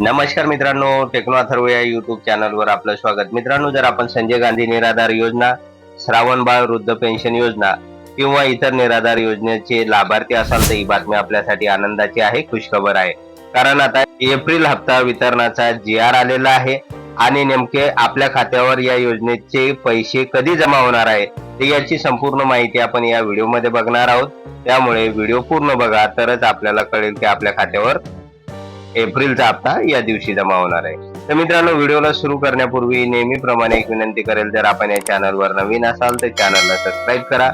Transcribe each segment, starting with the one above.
नमस्कार मित्रांनो टेक्नो अथर्व या युट्यूब चॅनलवर आपलं स्वागत. मित्रांनो जर आपण संजय गांधी निराधार योजना श्रावण बाळ वृद्ध पेन्शन योजना किंवा इतर निराधार योजनेचे लाभार्थी असाल तर ही बातमी आपल्यासाठी आनंदाची आहे खुशखबर आहे. कारण आता एप्रिल हप्ता वितरणाचा जी आर आलेला आहे आणि नेमके आपल्या खात्यावर या योजनेचे पैसे कधी जमा होणार आहे ते याची संपूर्ण माहिती आपण या व्हिडिओमध्ये बघणार आहोत. त्यामुळे व्हिडिओ पूर्ण बघा तरच आपल्याला कळेल की आपल्या खात्यावर एप्रिलचा हप्ता या दिवशी जमा होणार आहे. तर मित्रांनो व्हिडिओला सुरू करण्यापूर्वी नेहमीप्रमाणे एक विनंती करेल जर आपण या चॅनलवर नवीन असाल तर चॅनलला सबस्क्राईब करा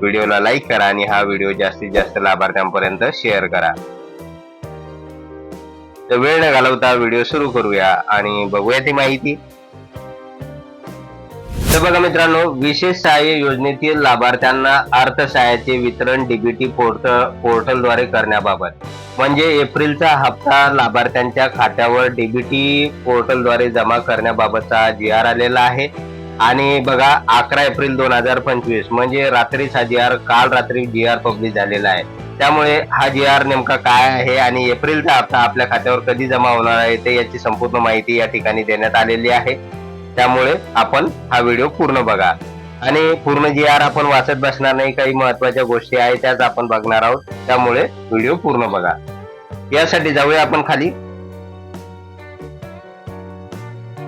व्हिडिओला लाईक करा आणि हा व्हिडिओ जास्तीत जास्त लाभार्थ्यांपर्यंत शेअर करा. तर वेळ न घालवता व्हिडिओ सुरू करूया आणि बघूया ती माहिती. बघा मित्रांनो विशेष सहाय्य योजनेतील लाभार्थ्यांना अर्थसहाय्याचे वितरण डीबीटी पोर्टल पोर्टलद्वारे करण्याबाबत. म्हणजे एप्रिलचा हप्ता लाभार्थ्यांच्या खात्यावर डीबीटी पोर्टलद्वारे जमा करण्याबाबतचा जी आर आलेला आहे. आणि बघा अकरा एप्रिल दोन हजार पंचवीस म्हणजे रात्रीच हा जी आर काल रात्री जी आर पब्लिश झालेला आहे. त्यामुळे हा जी आर नेमका काय आहे आणि एप्रिलचा हप्ता आपल्या खात्यावर कधी जमा होणार आहे ते याची संपूर्ण माहिती या ठिकाणी देण्यात आलेली आहे. त्यामुळे आपण हा व्हिडिओ पूर्ण बघा. आणि पूर्ण जी आर आपण वाचत बसणार नाही काही महत्त्वाच्या गोष्टी आहेत त्याच आपण बघणार आहोत. त्यामुळे व्हिडिओ पूर्ण बघा. यासाठी जाऊया आपण खाली.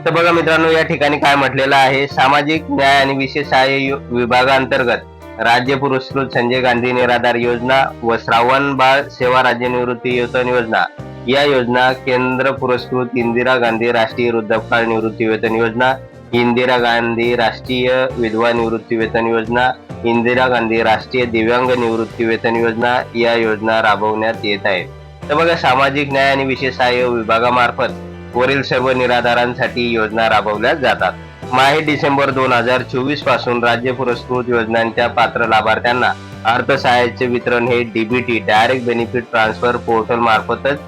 तर बघा मित्रांनो या ठिकाणी काय म्हटलेलं आहे? सामाजिक न्याय आणि विशेष सहाय्य विभागांतर्गत राज्य पुरस्कृत संजय गांधी निराधार योजना व श्रावण बाळ सेवा राज्य निवृत्ती वेतन योजना या योजना केंद्र पुरस्कृत इंदिरा गांधी राष्ट्रीय वृद्धापकाळ निवृत्ती वेतन योजना इंदिरा गांधी राष्ट्रीय विधवा निवृत्ती वेतन योजना इंदिरा गांधी राष्ट्रीय दिव्यांग निवृत्ती वेतन योजना या योजना राबवण्यात येत आहेत. तर बघा सामाजिक न्याय आणि विशेष सहाय्य विभागामार्फत वरील सर्व निराधारांसाठी योजना राबवल्या जातात. माहे डिसेंबर दोन हजार चोवीसपासून राज्य पुरस्कृत योजनांच्या पात्र लाभार्थ्यांना अर्थसहाय्याचे वितरण हे DBT direct benefit transfer portal मार्फतच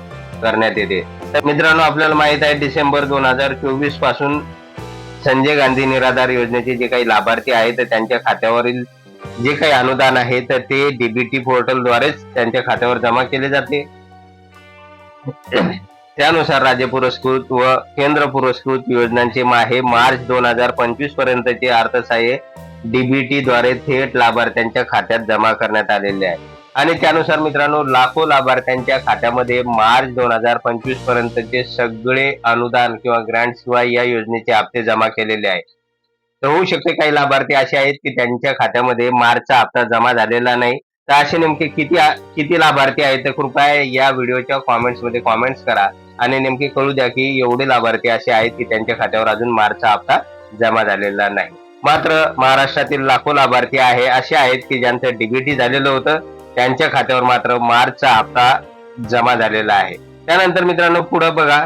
करण्यात येते. तर मित्रांनो आपल्याला माहीत आहे डिसेंबर दोन हजार चोवीसपासून संजय गांधी निराधार योजनेचे जे काही लाभार्थी आहेत त्यांच्या खात्यावरील जे काही अनुदान आहे तर ते डीबीटी पोर्टलद्वारेच त्यांच्या खात्यावर जमा केले जाते. त्यानुसार राज्य पुरस्कृत व केंद्र पुरस्कृत योजनांचे माहे मार्च दोन हजार पंचवीस पर्यंतचे अर्थसहाय्य डीबीटी द्वारे थेट लाभार्थ्यांच्या खात्यात जमा करण्यात आलेले आहे. आणि त्यानुसार मित्रांनो लाखो लाभार्थ्यांच्या खात्यामध्ये मार्च दोन हजार पंचवीस पर्यंतचे सगळे अनुदान किंवा ग्रँट शिवाय या योजनेचे हप्ते जमा केलेले आहेत. तर होऊ शकते काही लाभार्थी असे आहेत की त्यांच्या खात्यामध्ये मार्चचा हप्ता जमा झालेला नाही. तर असे नेमके किती किती लाभार्थी आहेत तर कृपया या व्हिडिओच्या कॉमेंट्समध्ये कॉमेंट्स करा. आणि नेमके कळू द्या की एवढे लाभार्थी असे आहेत की त्यांच्या खात्यावर अजून मार्चचा हप्ता जमा झालेला नाही. मात्र महाराष्ट्रातील लाखो लाभार्थी आहे असे आहेत की ज्यांचं डीबीटी झालेलं होतं. त्यांच्या खात्यावर मात्र मार्चचा हप्ता जमा झालेला आहे. त्यानंतर मित्रांनो पुढे बघा.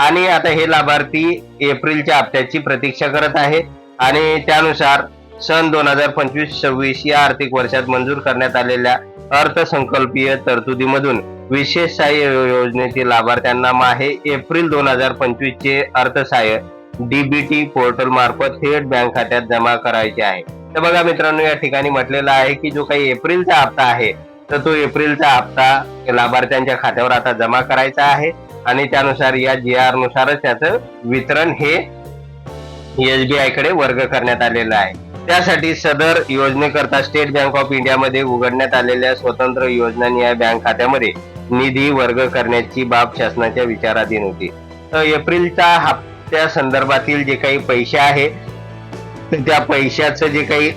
आणि आता हे लाभार्थी एप्रिलच्या हप्त्याची प्रतीक्षा करत आहे आणि त्यानुसार सन दोन हजार पंचवीस सव्वीस या आर्थिक वर्षात मंजूर करण्यात आलेल्या अर्थसंकल्पीय तरतुदीमधून विशेष सहाय्य योजनेतील लाभार्थ्यांना माहे एप्रिल दोन हजार पंचवीस चे अर्थसहाय्य डीबीटी पोर्टल मार्फत थेट बँक खात्यात जमा करायचे आहे. तर बघा मित्रांनो या ठिकाणी म्हटलेलं आहे की जो काही एप्रिलचा हप्ता आहे तर तो एप्रिलचा हप्ता लाभार्थ्यांच्या खात्यावर आता जमा करायचा आहे. आणि त्यानुसार या जी आर नुसारच त्याचं वितरण हे एसबीआयकडे वर्ग करण्यात आलेलं आहे. त्यासाठी सदर योजनेकरता स्टेट बँक ऑफ इंडियामध्ये उघडण्यात आलेल्या स्वतंत्र योजना न्याय बँक खात्यामध्ये निधी वर्ग करण्याची बाब शासनाच्या विचाराधीन होती. तर एप्रिलच्या हप्त्या संदर्भातील जे काही पैसे आहे त्या पैशाचं जे काही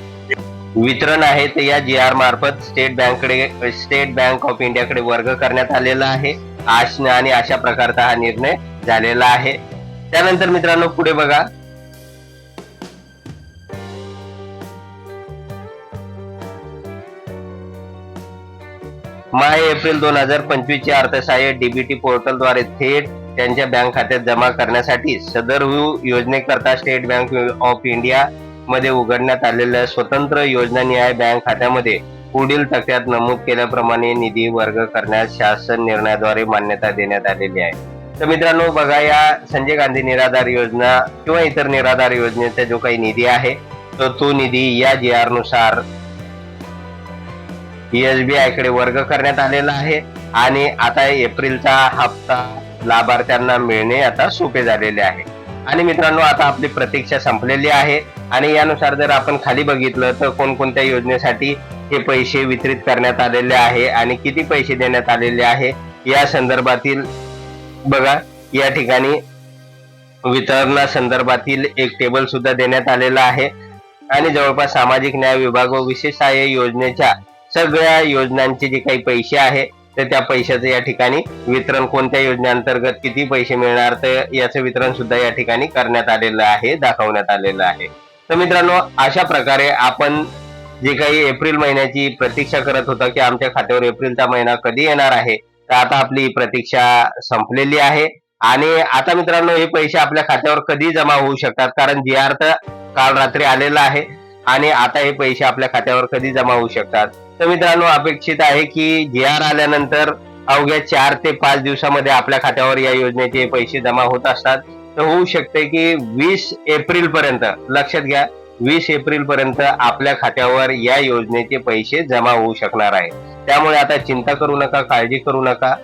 वितरण आहे ते या जी आर मार्फत स्टेट बँककडे स्टेट बँक ऑफ इंडियाकडे वर्ग करण्यात आलेला आहे. आश आणि अशा प्रकारचा हा निर्णय झालेला आहे. त्यानंतर मित्रांनो पुढे बघा. माय एप्रिल दोन हजार पंचवीस चे अर्थसहाय्य डीबीटी पोर्टलद्वारे थेट त्यांच्या बँक खात्यात जमा करण्यासाठी सदर योजनेकरता स्टेट बँक ऑफ इंडिया मध्ये उघडण्यात आलेल्या स्वतंत्र योजना न्याय बँक खात्यामध्ये पुढील तक्त्यात नमूद केल्याप्रमाणे निधी वर्ग करण्यास शासन निर्णयाद्वारे मान्यता देण्यात आलेली आहे. तर मित्रांनो बघा या संजय गांधी निराधार योजना किंवा इतर निराधार योजनेचा जो काही निधी आहे तर तो निधी या जी आरनुसार एसबीआयकडे वर्ग करण्यात आलेला आहे आणि आता एप्रिलचा हप्ता लाभार्थ्यांना मिळणे आता सोपे झालेले आहे. आणि मित्रांनो आता आपली प्रतीक्षा संपलेली आहे. आणि यानुसार जर आपण खाली बघितलं तर कोणकोणत्या योजनेसाठी हे पैसे वितरित करण्यात आलेले आहे आणि किती पैसे देण्यात आलेले आहे या संदर्भातील बघा. या ठिकाणी वितरणा संदर्भातील एक टेबल सुद्धा देण्यात आलेला आहे. आणि जवळपास सामाजिक न्याय विभाग व विशेष सहाय्य योजनेच्या सगळ्या योजनांचे जे काही पैसे आहे तर त्या पैशाचं या ठिकाणी वितरण कोणत्या योजनेअंतर्गत किती पैसे मिळणार तर याचं वितरण सुद्धा या ठिकाणी करण्यात आलेलं आहे दाखवण्यात आलेलं आहे. तर मित्रांनो अशा प्रकारे आपण जे काही एप्रिल महिन्याची प्रतीक्षा करत होता की आमच्या खात्यावर एप्रिलचा महिना कधी येणार आहे तर आता आपली प्रतीक्षा संपलेली आहे. आणि आता मित्रांनो हे पैसे आपल्या खात्यावर कधी जमा होऊ शकतात? कारण जी आर तर काल रात्री आलेला आहे आणि आता हे पैसे आपल्या खात्यावर कधी जमा होऊ शकतात? तर मित्रांनो अपेक्षित आहे की जी आर आल्यानंतर अवघ्या चार ते पाच दिवसामध्ये आपल्या खात्यावर या योजनेचे पैसे जमा होत असतात. तर होऊ शकते की वीस एप्रिल पर्यंत लक्षात घ्या वीस एप्रिल पर्यंत आपल्या खात्यावर या योजनेचे पैसे जमा होऊ शकणार आहे त्यामुळे आता चिंता करू नका काळजी करू नका.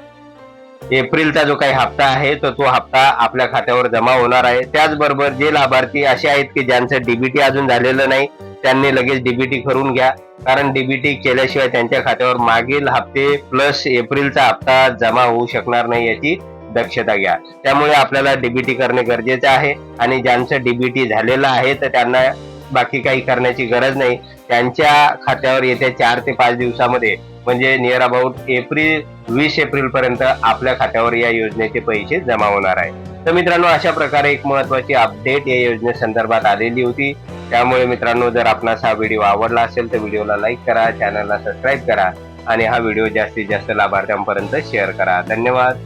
एप्रिलचा जो काही हप्ता आहे तर तो हप्ता आपल्या खात्यावर जमा होणार आहे. त्याचबरोबर जे लाभार्थी असे आहेत की ज्यांचं डीबीटी अजून झालेलं नाही त्यांनी लगेच डीबीटी करून घ्या. कारण डीबीटी केल्याशिवाय त्यांच्या खात्यावर मागील हप्ते प्लस एप्रिलचा हप्ता जमा होऊ शकणार नाही याची दक्षता घ्या. त्यामुळे आपल्याला डीबीटी करणे गरजेचे आहे. आणि ज्यांचं डीबीटी झालेलं आहे तर त्यांना बाकी काही करण्याची गरज नाही. त्यांच्या खात्यावर येत्या चार ते पाच दिवसामध्ये म्हणजे नियर अबाउट एप्रिल वीस एप्रिल पर्यंत आपल्या खात्यावर या योजनेचे पैसे जमा होणार आहे. तर मित्रांनो अशा प्रकारे एक महत्वाची अपडेट या योजनेसंदर्भात आलेली होती. त्यामुळे मित्रांनो जर आपणास हा व्हिडिओ आवडला असेल तर व्हिडिओला लाईक करा चॅनलला सबस्क्राईब करा. आणि हा व्हिडिओ जास्तीत जास्त लाभार्थ्यांपर्यंत शेअर करा. धन्यवाद.